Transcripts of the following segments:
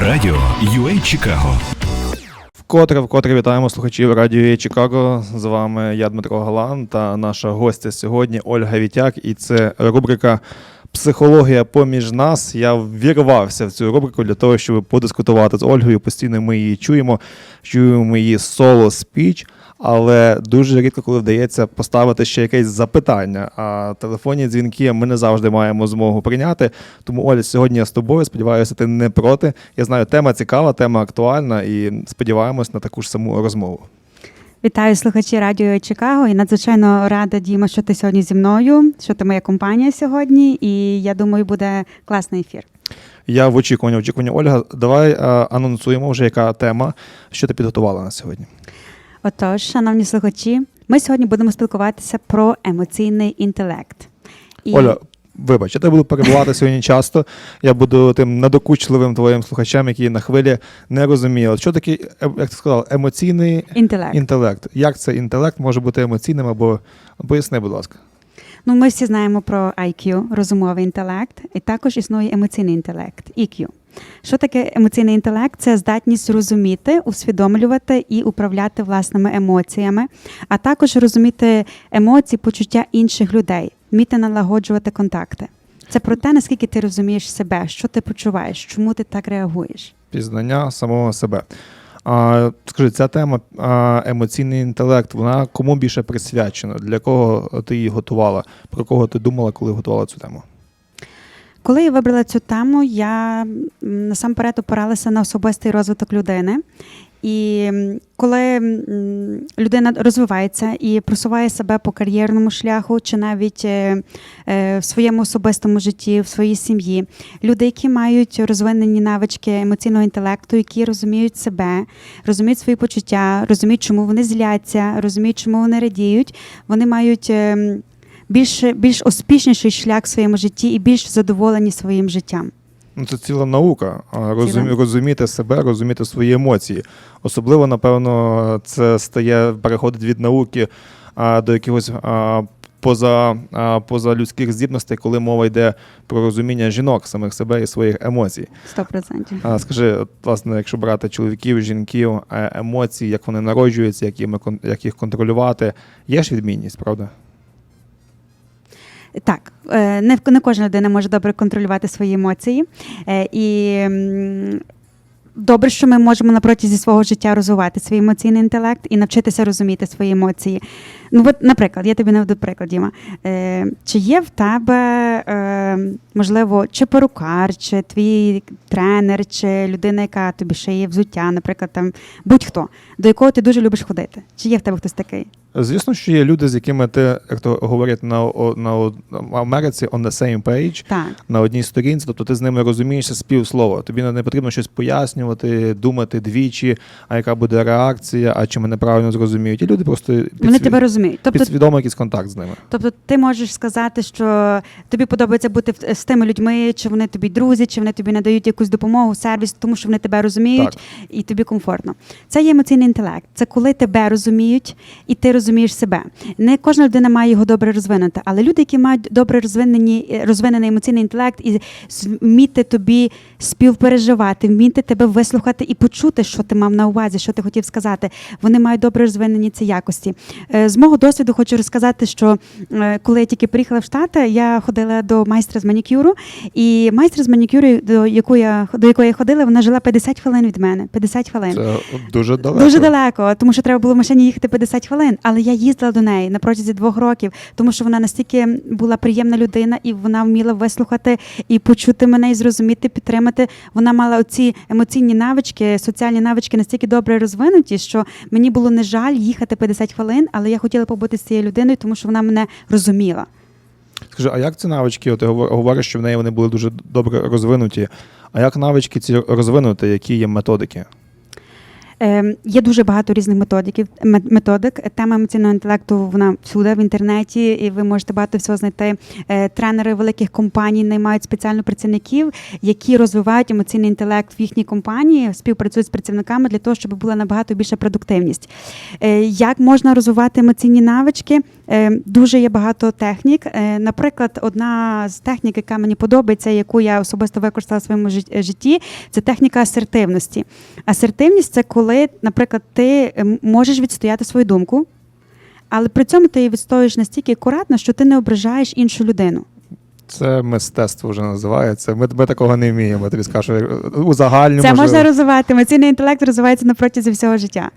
Радіо UA Чикаго. Вкотре, вкотре вітаємо слухачів радіо UA Чикаго. З вами я Дмитро Галан та наша гостя сьогодні Ольга Вітяк. І це рубрика Психологія поміж нас. Я вірвався в цю рубрику для того, щоб подискутувати з Ольгою. Постійно ми її чуємо, чуємо її соло спіч. Але дуже рідко, коли вдається поставити ще якесь запитання. А телефонні дзвінки ми не завжди маємо змогу прийняти. Тому Оля, сьогодні я з тобою. Сподіваюся, ти не проти. Я знаю, тема цікава, тема актуальна, і сподіваємось на таку ж саму розмову. Вітаю слухачі радіо Чикаго і надзвичайно рада, Діма, що ти сьогодні зі мною, що ти моя компанія сьогодні, і я думаю, буде класний ефір. Я в очікуванні, в очікуванні. Ольга, давай а, анонсуємо вже, яка тема, що ти підготувала на сьогодні. Отож, шановні слухачі, ми сьогодні будемо спілкуватися про емоційний інтелект. І Оля, вибач, я тебе буду перебувати сьогодні часто. Я буду тим надокучливим твоїм слухачам, які на хвилі не розуміють, що таке, е, як ти сказала, емоційний інтелект. інтелект. Як це інтелект може бути емоційним або поясни, будь ласка. Ну, ми всі знаємо про IQ, розумовий інтелект, і також існує емоційний інтелект EQ. Що таке емоційний інтелект? Це здатність розуміти, усвідомлювати і управляти власними емоціями, а також розуміти емоції, почуття інших людей, вміти налагоджувати контакти. Це про те, наскільки ти розумієш себе, що ти почуваєш, чому ти так реагуєш. Пізнання самого себе. А, скажи, ця тема а, емоційний інтелект, вона кому більше присвячена? Для кого ти її готувала? Про кого ти думала, коли готувала цю тему? Коли я вибрала цю тему, я насамперед опиралася на особистий розвиток людини. І коли людина розвивається і просуває себе по кар'єрному шляху, чи навіть е, е, в своєму особистому житті, в своїй сім'ї, люди, які мають розвинені навички емоційного інтелекту, які розуміють себе, розуміють свої почуття, розуміють, чому вони зляться, розуміють, чому вони радіють, вони мають. Е, більш, більш успішніший шлях в своєму житті і більш задоволені своїм життям. Ну, це ціла наука. Розумі, Ціла. розуміти себе, розуміти свої емоції. Особливо, напевно, це стає переходить від науки а, до якихось а, поза, а, позалюдських здібностей, коли мова йде про розуміння жінок, самих себе і своїх емоцій. Сто процентів. А, скажи, власне, якщо брати чоловіків, жінків, е, емоції, як вони народжуються, як, їм, кон- як їх контролювати, є ж відмінність, правда? Так, е, не, не кожна людина може добре контролювати свої емоції. Е, І добре, що ми можемо на протязі свого життя розвивати свій емоційний інтелект і навчитися розуміти свої емоції. Ну, от, наприклад, я тобі наведу приклад, Діма. Е, Чи є в тебе, е, можливо, чи перукар, чи твій тренер, чи людина, яка тобі шиє взуття, наприклад, там будь-хто, до якого ти дуже любиш ходити? Чи є в тебе хтось такий? Звісно, що є люди, з якими ти, як то говорять на, о- на, о- Америці, on the same page, Так. на одній сторінці, тобто ти з ними розумієшся з півслова. Тобі не потрібно щось пояснювати, думати двічі, а яка буде реакція, а чи мене правильно зрозуміють. І люди просто Вони тебе розуміють. Тобто підсвідомо якийсь контакт з ними. Тобто ти можеш сказати, що тобі подобається бути з тими людьми, чи вони тобі друзі, чи вони тобі надають якусь допомогу, сервіс, тому що вони тебе розуміють Так. і тобі комфортно. Це є емоційний інтелект. Це коли тебе розуміють і ти розумієш себе. Не кожна людина має його добре розвинути, але люди, які мають добре розвинені, розвинений емоційний інтелект і вміти тобі співпереживати, вміти тебе вислухати і почути, що ти мав на увазі, що ти хотів сказати. Вони мають добре розвинені ці якості. Е, З мого досвіду хочу розказати, що е, коли я тільки приїхала в Штати, я ходила до майстра з манікюру, і майстер з манікюру, до якої я до якої я ходила, вона жила 50 хвилин від мене. 50 хвилин. Це дуже далеко. Дуже далеко, тому що треба було в машині їхати 50 хвилин. Але я їздила до неї на протязі двох років, тому що вона настільки була приємна людина, і вона вміла вислухати і почути мене, і зрозуміти, підтримати. Вона мала оці емоційні навички, соціальні навички настільки добре розвинуті, що мені було не жаль їхати 50 хвилин, але я хотіла побути з цією людиною, тому що вона мене розуміла. Скажи, а як ці навички? От ти говор- говориш, що в неї вони були дуже добре розвинуті. А як навички ці розвинути, які є методики? Е, є дуже багато різних методиків, методик. Тема емоційного інтелекту вона всюди в інтернеті, і ви можете багато всього знайти. Е, тренери великих компаній наймають спеціально працівників, які розвивають емоційний інтелект в їхній компанії, співпрацюють з працівниками для того, щоб була набагато більша продуктивність. Е, як можна розвивати емоційні навички? Е, дуже є багато технік. Наприклад, одна з технік, яка мені подобається, яку я особисто використала в своєму житті, це техніка асертивності. Асертивність це коли, наприклад, ти ем, можеш відстояти свою думку, але при цьому ти її відстоюєш настільки акуратно, що ти не ображаєш іншу людину. Це мистецтво вже називається. Ми, ми такого не вміємо. Тобі скажу у загальному. Це можна розвивати. Емоційний інтелект розвивається на протязі всього життя.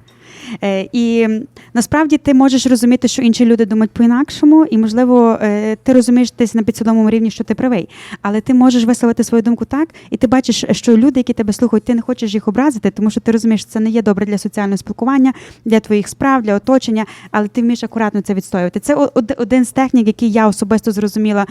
Е, і насправді ти можеш розуміти, що інші люди думають по-інакшому, і, можливо, е, ти розумієш десь на підсвідомому рівні, що ти правий. Але ти можеш висловити свою думку так, і ти бачиш, що люди, які тебе слухають, ти не хочеш їх образити, тому що ти розумієш, що це не є добре для соціального спілкування, для твоїх справ, для оточення, але ти вмієш акуратно це відстоювати. Це один з технік, який я особисто зрозуміла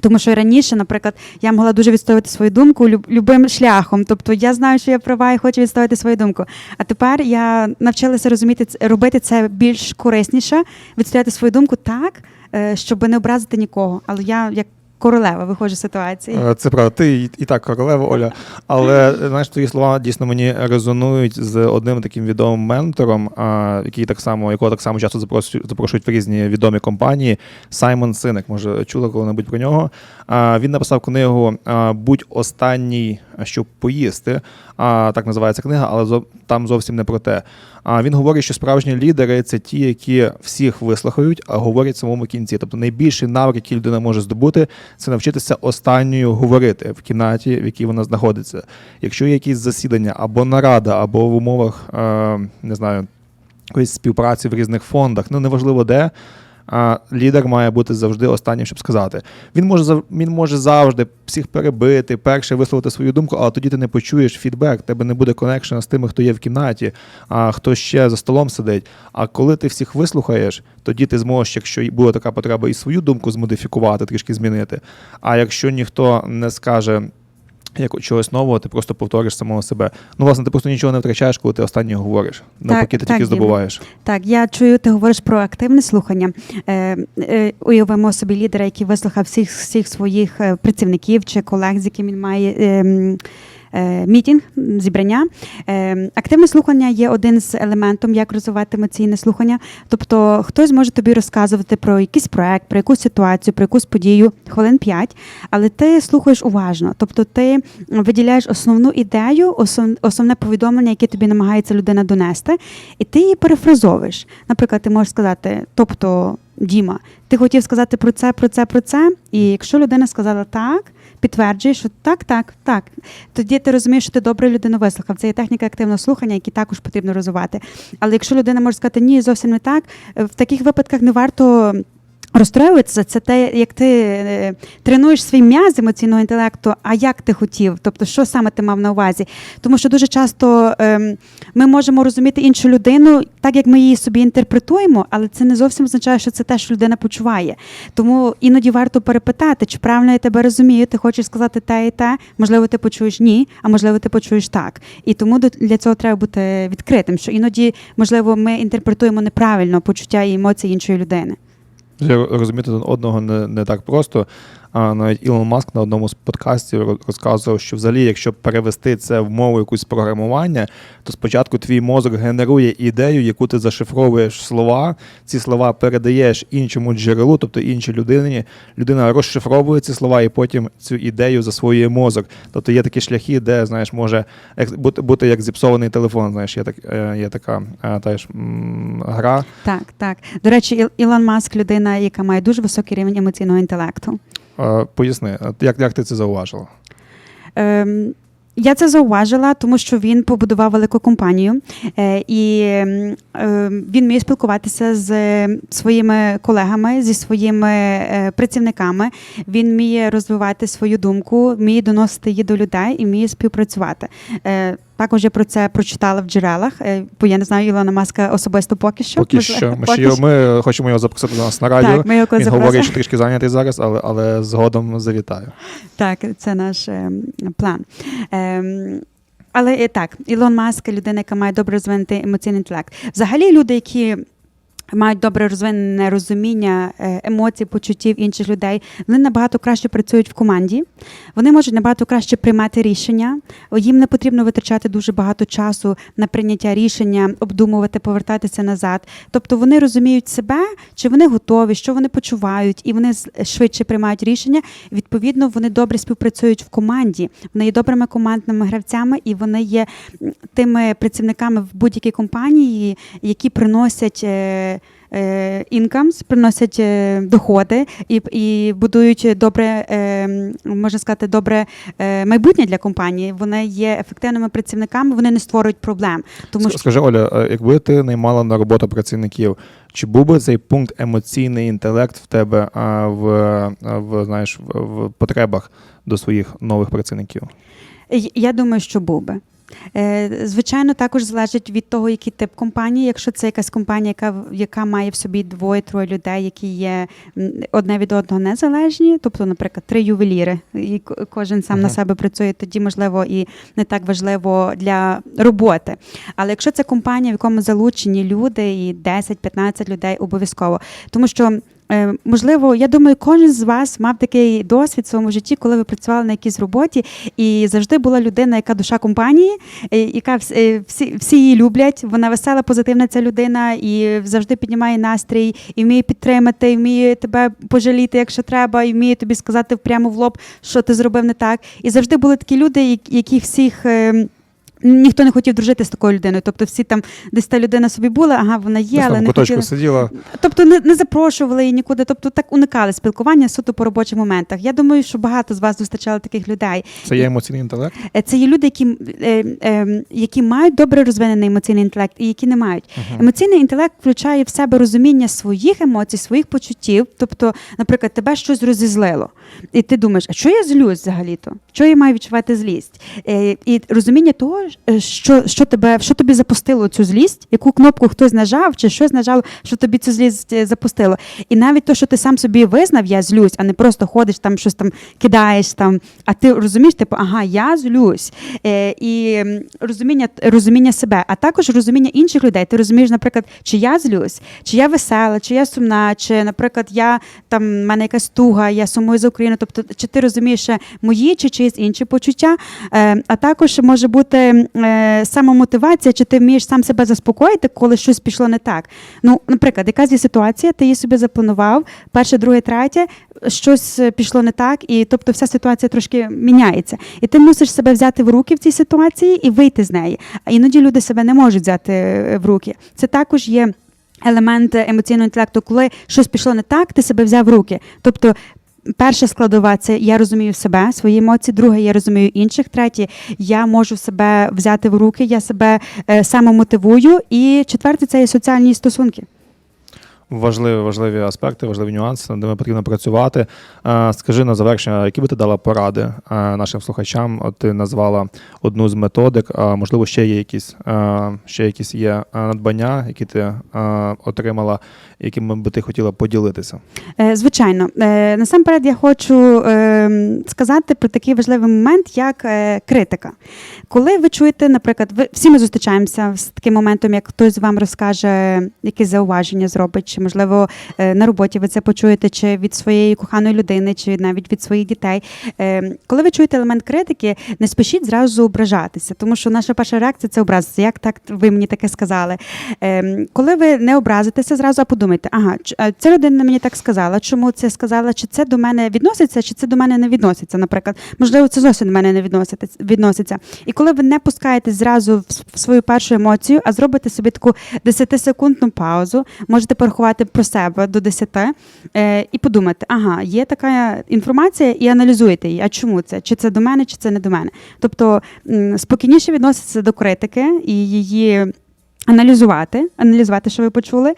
тому що раніше, наприклад, я могла дуже відстоювати свою думку люб, любим шляхом. Тобто я знаю, що я права і хочу відстоювати свою думку. А тепер я навчилася розуміти робити це більш корисніше, відстояти свою думку так, е, щоб не образити нікого. Але я як королева виходжу з ситуації. Е, Це правда, ти і, так королева, Оля. Але знаєш, твої слова дійсно мені резонують з одним таким відомим ментором, який так само, якого так само часто запрошують, запрошують в різні відомі компанії. Саймон Синек, може, чула коли-небудь про нього. Він написав книгу Будь останній, щоб поїсти. Так називається книга, але там зовсім не про те. А він говорить, що справжні лідери це ті, які всіх вислухають, а говорять в самому кінці. Тобто найбільший навик, який людина може здобути, це навчитися останньою говорити в кімнаті, в якій вона знаходиться. Якщо є якісь засідання або нарада, або в умовах е, не знаю, якоїсь співпраці в різних фондах, ну неважливо де. А лідер має бути завжди останнім, щоб сказати. Він може він може завжди всіх перебити, перше висловити свою думку, але тоді ти не почуєш фідбек, тебе не буде конекшена з тими, хто є в кімнаті, а хто ще за столом сидить. А коли ти всіх вислухаєш, тоді ти зможеш, якщо буде така потреба, і свою думку змодифікувати, трішки змінити. А якщо ніхто не скаже. Як чогось нового, ти просто повториш самого себе. Ну, власне, ти просто нічого не втрачаєш, коли ти останнього говориш. Навпаки, ти так, тільки здобуваєш. Так, я чую, ти говориш про активне слухання. Е, е, уявимо собі лідера, який вислухав всіх, всіх своїх е, працівників чи колег, з яким він має. Е, Мітінг, зібрання. Е, Активне слухання є один з елементом, як розвивати емоційне слухання. Тобто хтось може тобі розказувати про якийсь проект, про якусь ситуацію, про якусь подію хвилин 5, але ти слухаєш уважно. Тобто ти виділяєш основну ідею, основне повідомлення, яке тобі намагається людина донести, і ти її перефразовуєш. Наприклад, ти можеш сказати, тобто, Діма, ти хотів сказати про це, про це, про це. І якщо людина сказала так, підтверджуєш, що так, так, так. Тоді ти розумієш, що ти добре людину вислухав. Це є техніка активного слухання, які також потрібно розвивати. Але якщо людина може сказати ні, зовсім не так, в таких випадках не варто. Розстроюватися це те, як ти е, тренуєш свій м'яз емоційного інтелекту, а як ти хотів, тобто що саме ти мав на увазі. Тому що дуже часто ем, ми можемо розуміти іншу людину так, як ми її собі інтерпретуємо, але це не зовсім означає, що це те, що людина почуває. Тому іноді варто перепитати, чи правильно я тебе розумію, ти хочеш сказати те і те, можливо, ти почуєш ні, а можливо, ти почуєш так. І тому для цього треба бути відкритим, що іноді, можливо, ми інтерпретуємо неправильно почуття і емоції іншої людини. Розуміти одного не, не так просто. А навіть Ілон Маск на одному з подкастів розказував, що взагалі, якщо перевести це в мову якусь програмування, то спочатку твій мозок генерує ідею, яку ти зашифровуєш слова, ці слова передаєш іншому джерелу, тобто іншій людині. Людина розшифровує ці слова і потім цю ідею засвоює мозок. Тобто є такі шляхи, де знаєш, може бути, бути як зіпсований телефон. Знаєш, є так е, є така е, м, гра. Так, так. До речі, Іл- Ілон Маск людина, яка має дуже високий рівень емоційного інтелекту. Е, Поясни, як, як ти це зауважила? Ем, я це зауважила, тому що він побудував велику компанію, е, і е, він вміє спілкуватися з своїми колегами, зі своїми е, працівниками. Він вміє розвивати свою думку, вміє доносити її до людей і вміє співпрацювати. Е, також я про це прочитала в джерелах, е, бо я не знаю Ілона Маска особисто поки що. Поки що. Ми, поки його, ми хочемо його запросити до нас на радіо. Так, ми його Він говорить, що трішки зайнятий зараз, але, але згодом завітаю. Так, це наш ем, план. Ем, Але е, так, Ілон Маск людина, яка має добре розвинений емоційний інтелект. Взагалі, люди, які мають добре розвинене розуміння е, емоцій, почуттів інших людей, вони набагато краще працюють в команді, вони можуть набагато краще приймати рішення. Їм не потрібно витрачати дуже багато часу на прийняття рішення, обдумувати, повертатися назад. Тобто вони розуміють себе, чи вони готові, що вони почувають, і вони швидше приймають рішення. Відповідно, вони добре співпрацюють в команді. Вони є добрими командними гравцями, і вони є тими працівниками в будь-якій компанії, які приносять. Е, Incomes, приносять е, доходи і, і будують добре, е, можна сказати, добре майбутнє для компанії. Вони є ефективними працівниками, вони не створюють проблем. Тому що Скажи, Оля, якби ти наймала на роботу працівників, чи був би цей пункт емоційний інтелект в тебе в, в, знаєш, в потребах до своїх нових працівників? Я думаю, що був би. Е, Звичайно, також залежить від того, який тип компанії. Якщо це якась компанія, яка, яка має в собі двоє-троє людей, які є одне від одного незалежні, тобто, наприклад, три ювеліри, і кожен сам на себе працює, тоді можливо і не так важливо для роботи. Але якщо це компанія, в якому залучені люди, і 10-15 людей обов'язково, тому що. Е, Можливо, я думаю, кожен з вас мав такий досвід в своєму житті, коли ви працювали на якійсь роботі, і завжди була людина, яка душа компанії, е, яка е, всі, всі її люблять. Вона весела, позитивна ця людина і завжди піднімає настрій, і вміє підтримати, і вміє тебе пожаліти, якщо треба, і вміє тобі сказати прямо в лоб, що ти зробив не так. І завжди були такі люди, які- всіх. Ніхто не хотів дружити з такою людиною. Тобто всі там десь та людина собі була, ага, вона є, Десь але там не хотіли. сиділа. Тобто не, не запрошували її нікуди, тобто так уникали спілкування суто по робочих моментах. Я думаю, що багато з вас зустрічали таких людей. Це є емоційний інтелект? Е, Це є люди, які, е, е, які мають добре розвинений емоційний інтелект і які не мають. Емоційний інтелект включає в себе розуміння своїх емоцій, своїх почуттів. Тобто, наприклад, тебе щось розізлило, і ти думаєш, а що я злюсь взагалі-то? Що я маю відчувати злість? Е, І розуміння того, що, що тебе, що тобі запустило цю злість, яку кнопку хтось нажав, чи щось нажав, що тобі цю злість е, запустило. І навіть то, що ти сам собі визнав, я злюсь, а не просто ходиш там, щось там кидаєш там. А ти розумієш, типу, ага, я злюсь. Е, і розуміння, розуміння себе, а також розуміння інших людей. Ти розумієш, наприклад, чи я злюсь, чи я весела, чи я сумна, чи, наприклад, я там в мене якась туга, я сумую за Україну. Тобто, чи ти розумієш мої чи чиїсь інші почуття? Е, а також може бути е, самомотивація, чи ти вмієш сам себе заспокоїти, коли щось пішло не так. Ну, наприклад, якась є ситуація, ти її собі запланував, перше, друге, третє, щось е, пішло не так, і тобто вся ситуація трошки міняється. І ти мусиш себе взяти в руки в цій ситуації і вийти з неї. А іноді люди себе не можуть взяти е, в руки. Це також є. Елемент емоційного інтелекту, коли щось пішло не так, ти себе взяв в руки. Тобто, перша складова це я розумію себе, свої емоції. Друге, я розумію інших. Третє, я можу себе взяти в руки, я себе е, самомотивую. І четверте, це є соціальні стосунки. Важливі, важливі аспекти, важливі нюанси, над ними потрібно працювати. Е, Скажи на завершення, які би ти дала поради е, нашим слухачам? От ти назвала одну з методик, а можливо, ще є якісь е, ще якісь є надбання, які ти отримала, якими би ти хотіла поділитися. Звичайно, насамперед я хочу сказати про такий важливий момент, як критика. Коли ви чуєте, наприклад, ви всі ми зустрічаємося з таким моментом, як хтось вам розкаже якесь зауваження зробить, чи можливо е, на роботі ви це почуєте, чи від своєї коханої людини, чи навіть від своїх дітей. Е, Коли ви чуєте елемент критики, не спішіть зразу ображатися, тому що наша перша реакція це образитися. Як так ви мені таке сказали? Е, Коли ви не образитеся, зразу а подумайте, ага, ця людина мені так сказала, чому це сказала, чи це до мене відноситься, чи це до мене не відноситься, наприклад. Можливо, це зовсім до мене не відноситься. І коли ви не пускаєтесь зразу в свою першу емоцію, а зробите собі таку 10-секундну паузу, можете порахувати про себе до 10 е, і подумати, ага, є така інформація, і аналізуєте її. А чому це? Чи це до мене, чи це не до мене? Тобто спокійніше відноситься до критики і її. Аналізувати, аналізувати, що ви почули.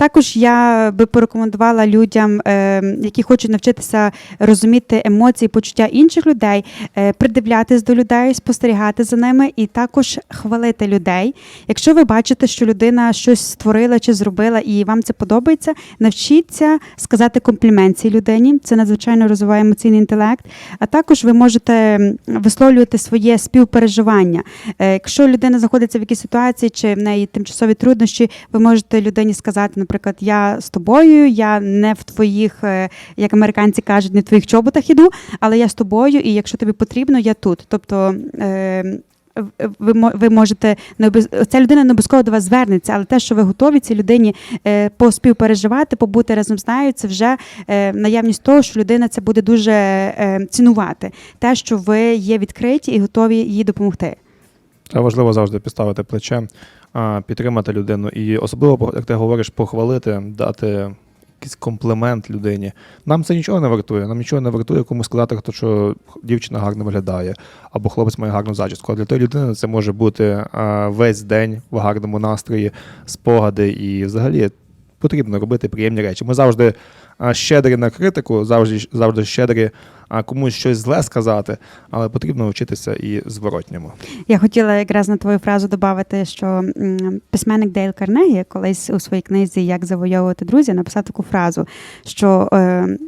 Також я би порекомендувала людям, е, які хочуть навчитися розуміти емоції, почуття інших людей, е, придивлятись до людей, спостерігати за ними і також хвалити людей. Якщо ви бачите, що людина щось створила чи зробила, і вам це подобається, навчіться сказати комплімент цій людині. Це надзвичайно розвиває емоційний інтелект. А також ви можете висловлювати своє співпереживання. Е, Якщо людина знаходиться в якійсь ситуації чи в неї тимчасові труднощі, ви можете людині сказати, наприклад, я з тобою, я не в твоїх, е, як американці кажуть, не в твоїх чоботах іду, але я з тобою, і якщо тобі потрібно, я тут. Тобто. е, ви, ви можете ця людина не обов'язково до вас звернеться, але те, що ви готові цій людині е, поспівпереживати, побути разом з нею, це вже наявність того, що людина це буде дуже цінувати. Те, що ви є відкриті і готові їй допомогти. Це важливо завжди підставити плече, підтримати людину. І особливо, як ти говориш, похвалити, дати якийсь комплімент людині. Нам це нічого не вартує. Нам нічого не вартує комусь сказати, хто що дівчина гарно виглядає, або хлопець має гарну зачіску. А для тої людини це може бути весь день в гарному настрої, спогади і взагалі. Потрібно робити приємні речі. Ми завжди щедрі на критику, завжди, завжди щедрі комусь щось зле сказати, але потрібно вчитися і зворотньому. Я хотіла якраз на твою фразу додати, що письменник Дейл Карнегі колись у своїй книзі Як завойовувати друзів написав таку фразу, що е,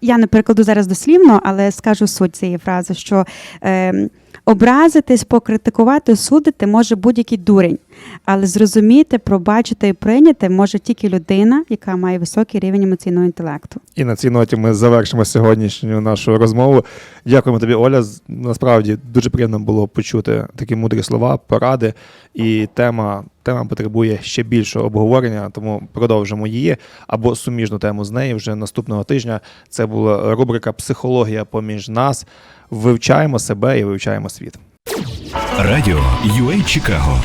я не перекладу зараз дослівно, але скажу суть цієї фрази, що е, образитись, покритикувати, осудити може будь-який дурень, але зрозуміти, пробачити і прийняти може тільки людина, яка має високий рівень емоційного інтелекту. І на цій ноті ми завершимо сьогоднішню нашу розмову. Дякуємо тобі, Оля. Насправді дуже приємно було почути такі мудрі слова, поради. І тема, тема потребує ще більшого обговорення, тому продовжимо її або суміжну тему з нею вже наступного тижня. Це була рубрика Психологія поміж нас. Вивчаємо себе і вивчаємо світ. Радіо UA Чикаго